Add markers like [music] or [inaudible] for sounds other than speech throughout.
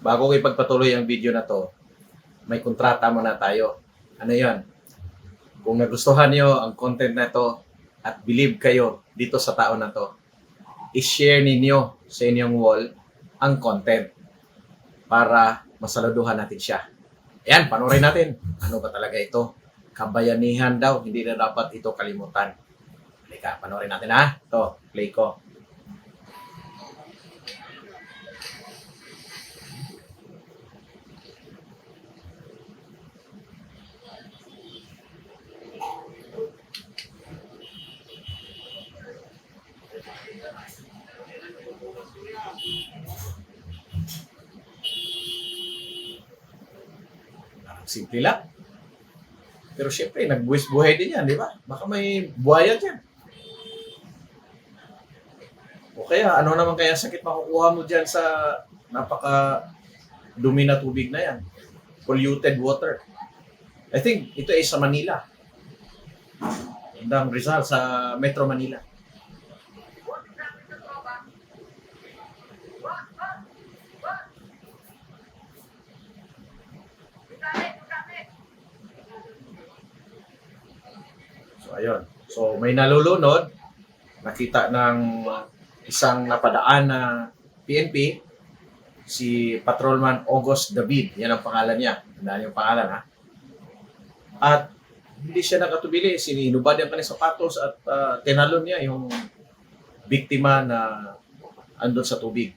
bago ko ipagpatuloy ang video na to, may kontrata muna tayo. Ano yan? Kung nagustuhan nyo ang content na to at believe kayo dito sa tao na to, i-share ninyo sa inyong wall ang content para masaluduhan natin siya. Ayan, panoorin natin. Ano ba talaga ito? Kabayanihan daw, hindi na dapat ito kalimutan. Halika, panoorin natin ha. Ito, play ko. Parang simple lang. Pero syempre, nagbuwis buhay din yan, di ba? Baka may buhaya dyan. O kaya, ano naman kaya sakit makukuha mo dyan sa napaka dumi na tubig na yan? Polluted water. I think ito ay sa Manila. Bandang Rizal sa Metro Manila. Ayun. So may nalulunod, nakita ng isang napadaan na PNP, si Patrolman August David. Yan ang pangalan niya. Tandaan yung pangalan ha. At hindi siya nakatubili. Sininubad yung kanyang sapatos at ah, tinalon niya yung biktima na andun sa tubig.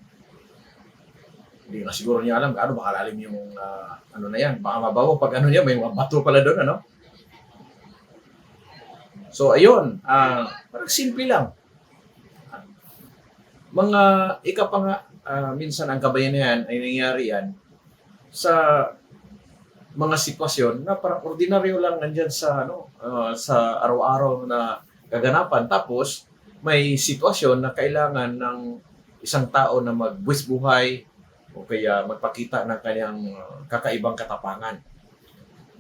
Hindi na siguro niya alam gaano baka lalim yung ah, ano na yan. Baka mabawo pag ano niya, may mga bato pala doon, ano? So, ayun. ah parang simple lang. Mga ika pa nga, ah, minsan ang kabayanihan ay nangyari yan sa mga sitwasyon na parang ordinaryo lang nandyan sa ano ah, sa araw-araw na kaganapan tapos may sitwasyon na kailangan ng isang tao na magbuwis buhay o kaya magpakita ng kanyang kakaibang katapangan.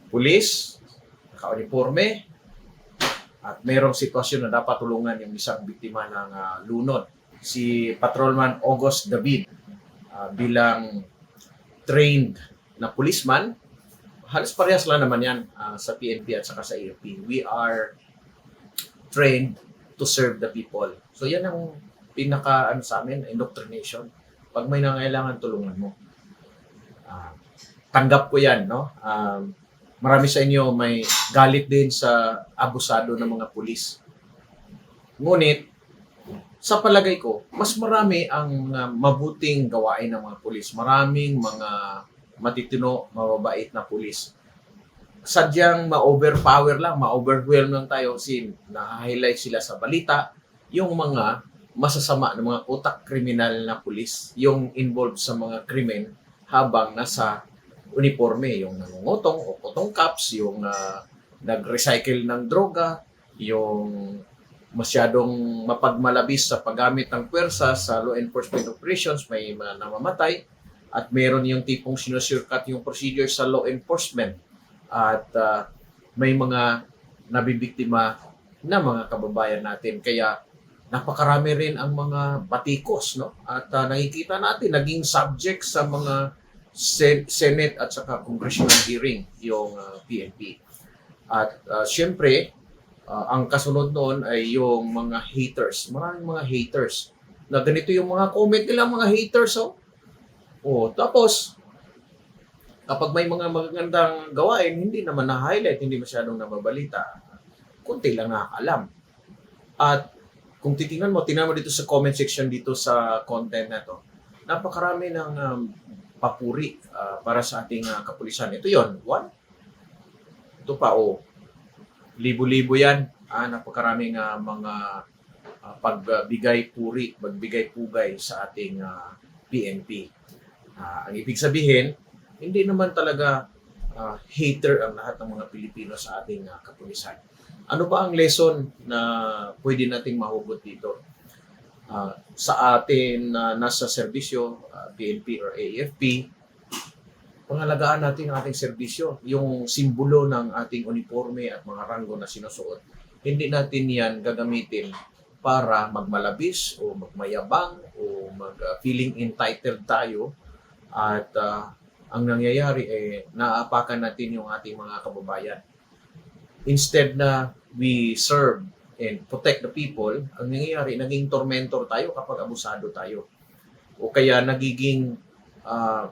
Pulis, naka-uniforme, at mayroong sitwasyon na dapat tulungan yung isang biktima ng ah, lunod. Si Patrolman August David ah, bilang trained na policeman, halos parehas lang naman yan ah, sa PNP at saka sa AFP. We are trained to serve the people. So yan ang pinaka ano sa amin, indoctrination. Pag may nangailangan, tulungan mo. Ah, tanggap ko yan, no? Um, marami sa inyo may galit din sa abusado ng mga pulis. Ngunit, sa palagay ko, mas marami ang mga mabuting gawain ng mga pulis. Maraming mga matitino, mababait na pulis. Sadyang ma-overpower lang, ma-overwhelm lang tayo sin na-highlight sila sa balita yung mga masasama ng mga utak kriminal na pulis, yung involved sa mga krimen habang nasa uniforme, yung nangungutong o putong caps, yung ah, nag-recycle ng droga, yung masyadong mapagmalabis sa paggamit ng pwersa sa law enforcement operations, may mga namamatay, at meron yung tipong sinusurkat yung procedure sa law enforcement at ah, may mga nabibiktima na mga kababayan natin. Kaya napakarami rin ang mga batikos, no? At ah, nakikita natin, naging subject sa mga Senate at saka congressional hearing yung ah, PNP. At ah, syempre, ah, ang kasunod noon ay yung mga haters. Maraming mga haters. Na ganito yung mga comment nila, mga haters, oh. Oh, tapos, kapag may mga magagandang gawain, hindi naman na-highlight, hindi masyadong nababalita. Kunti lang nakakalam. At kung titingnan mo, tingnan mo dito sa comment section dito sa content na to, napakarami ng um, papuri ah, para sa ating ah, kapulisan. Ito yon one. Ito pa, oh. Libo-libo yan. Ah, napakaraming ah, mga ah, pagbigay puri, pagbigay pugay sa ating ah, PNP. Ah, ang ibig sabihin, hindi naman talaga ah, hater ang lahat ng mga Pilipino sa ating ah, kapulisan. Ano ba ang lesson na pwede nating mahugot dito? Ah, sa atin na nasa serbisyo, ah, PNP or AFP, pangalagaan natin ang ating serbisyo, yung simbolo ng ating uniforme at mga ranggo na sinusuot. Hindi natin yan gagamitin para magmalabis o magmayabang o mag ah, feeling entitled tayo At ah, ang nangyayari eh naaapakan natin yung ating mga kababayan. Instead na we serve and protect the people, ang nangyayari naging tormentor tayo kapag abusado tayo. O kaya nagiging ah,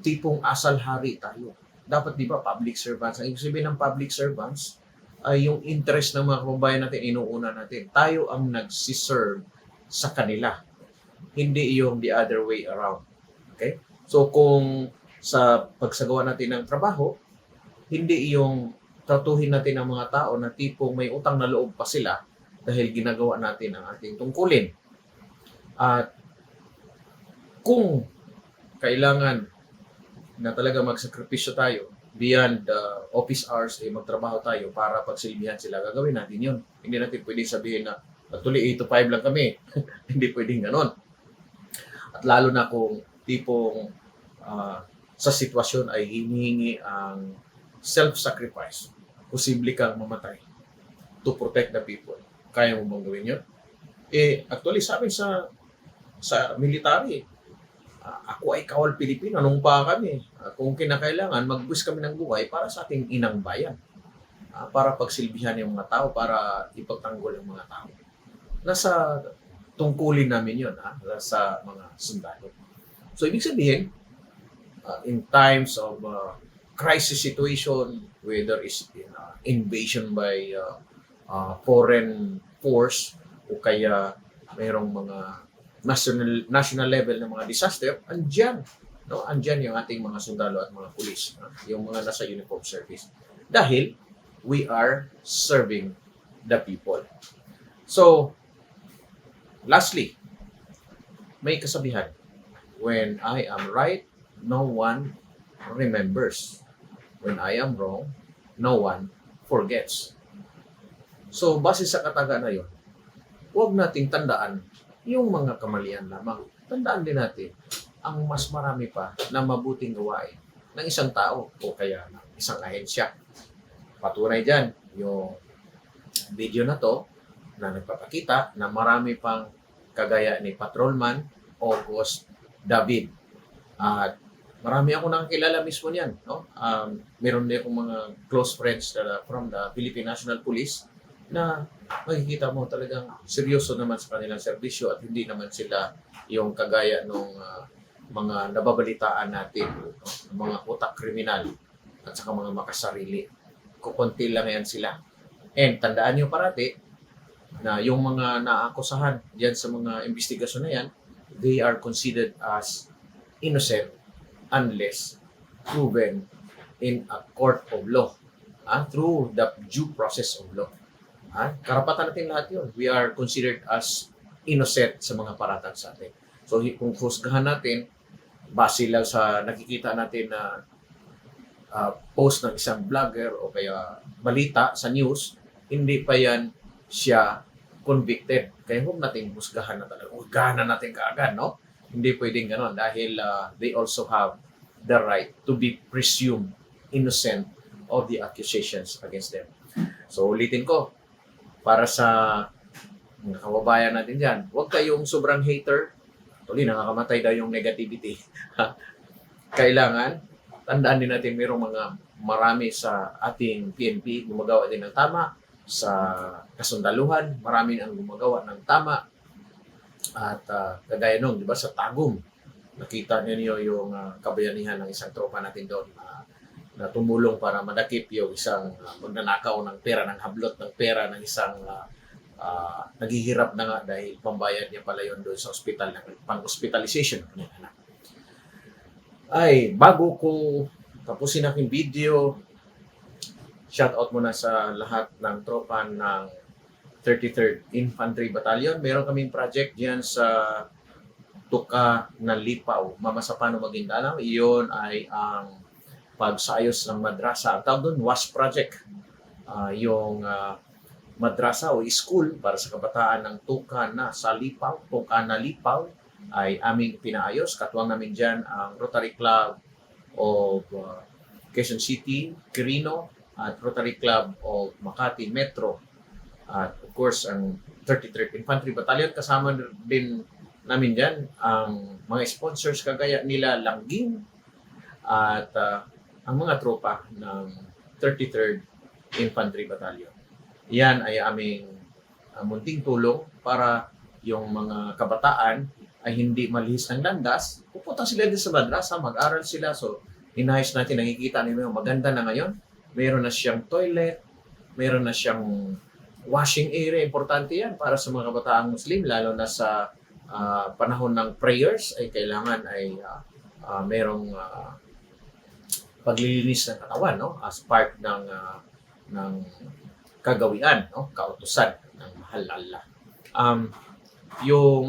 tipong asal-hari tayo. Dapat di ba public servants? Ang ibig ng public servants ay yung interest ng mga kababayan natin, inuuna natin. Tayo ang nagsiserve sa kanila. Hindi yung the other way around. Okay? So kung sa pagsagawa natin ng trabaho, hindi yung tratuhin natin ang mga tao na tipong may utang na loob pa sila dahil ginagawa natin ang ating tungkulin. At kung kailangan na talaga magsakripisyo tayo beyond the office hours, eh, magtrabaho tayo para pagsilbihan sila, gagawin natin yun. Hindi natin pwedeng sabihin na actually 8 to 5 lang kami. [laughs] Hindi pwedeng ganon. At lalo na kung tipong ah, sa sitwasyon ay hinihingi ang self-sacrifice. Posible kang mamatay to protect the people. Kaya mo bang gawin yun? Eh, actually, sa amin sa sa military, Ah, ako ay kawal Pilipino nung pa kami. Ah, kung kinakailangan, magbuwis kami ng buhay para sa ating inang bayan. Ah, para pagsilbihan yung mga tao, para ipagtanggol yung mga tao. Nasa tungkulin namin yun, ha? sa mga sundalo. So, ibig sabihin, ah, in times of ah, crisis situation, whether in, ah, invasion by ah, ah, foreign force o kaya mayroong mga national national level ng mga disaster, andyan. No, andyan yung ating mga sundalo at mga pulis, no? yung mga nasa uniform service. Dahil we are serving the people. So, lastly, may kasabihan, when I am right, no one remembers. When I am wrong, no one forgets. So, base sa kataga na yon, huwag nating tandaan yung mga kamalian lamang. Tandaan din natin, ang mas marami pa na mabuting gawain ng isang tao o kaya ng isang ahensya. Patunay dyan, yung video na to na nagpapakita na marami pang kagaya ni Patrolman August David. At marami ako nakakilala mismo niyan. No? Um, meron din akong mga close friends na from the Philippine National Police na makikita mo talagang seryoso naman sa kanilang serbisyo at hindi naman sila yung kagaya nung ah, mga nababalitaan natin, no? mga utak kriminal at saka mga makasarili. Kukunti lang yan sila. And tandaan nyo parati na yung mga naakusahan diyan sa mga investigasyon na yan, they are considered as innocent unless proven in a court of law ah, through the due process of law. Ha? Karapatan natin lahat yun. We are considered as innocent sa mga paratang sa atin. So kung husgahan natin, base lang sa nakikita natin na ah, post ng isang vlogger o kaya balita sa news, hindi pa yan siya convicted. Kaya huwag natin husgahan na talaga. Husgahan na natin kaagad, no? Hindi pwedeng ganon dahil ah, they also have the right to be presumed innocent of the accusations against them. So ulitin ko, para sa mga kababayan natin dyan, huwag kayong sobrang hater. Tuloy, nakakamatay daw yung negativity. [laughs] Kailangan, tandaan din natin mayroong mga marami sa ating PNP gumagawa din ng tama sa kasundaluhan, marami ang gumagawa ng tama at ah, kagaya nung, di ba, sa Tagum, nakita niyo yung ah, kabayanihan ng isang tropa natin doon na, na tumulong para madakip yung isang ah, magnanakaw ng pera, ng hablot ng pera ng isang ah, ah, naghihirap na nga dahil pambayad niya pala yun doon sa ospital, ng pang-hospitalization ng kanyang anak. Ay, bago ko tapusin aking video, shoutout muna sa lahat ng tropa ng 33rd Infantry Battalion. Meron kaming project diyan sa Tuka na Lipaw, Mamasapano Maguindanao. Iyon ay ang pagsayos ng madrasa. Ang tawag doon, WAS project. Ah, yung ah, madrasa o school para sa kabataan ng Tuka na sa Lipaw, Tuka na Lipaw ay aming pinaayos. Katuwang namin dyan ang Rotary Club of uh, Quezon City, Quirino, at Rotary Club of Makati Metro. At of course, ang 33rd Infantry Battalion kasama din namin dyan ang mga sponsors kagaya nila Langging at ah, ang mga tropa ng 33rd Infantry Battalion. Yan ay aming ah, munting tulong para yung mga kabataan ay hindi malihis ng landas. Pupunta sila din sa madrasa, mag-aral sila. So, inayos natin, nakikita ninyo, maganda na ngayon. Meron na siyang toilet, meron na siyang washing area. Importante yan para sa mga kabataang Muslim, lalo na sa ah, panahon ng prayers ay kailangan ay ah, ah, merong ah, paglilinis ng katawan no as part ng ah, ng kagawian no kautusan ng mahal Allah. Um yung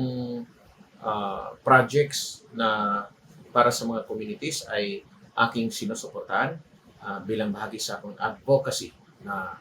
ah, projects na para sa mga communities ay aking sinusuportahan ah, bilang bahagi sa akong advocacy na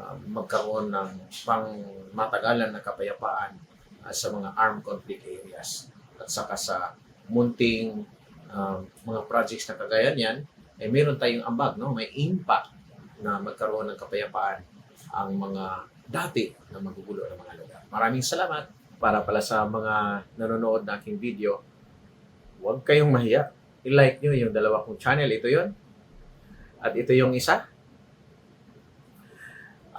ah, magkaroon ng pang matagalan na kapayapaan ah, sa mga armed conflict areas at saka sa munting ah, mga projects na kagaya niyan ay meron tayong ambag no may impact na magkaroon ng kapayapaan ang mga dati na magugulo ng mga lugar. Maraming salamat para pala sa mga nanonood ng aking video. Huwag kayong mahiya. I-like nyo yung dalawa kong channel. Ito yon At ito yung isa.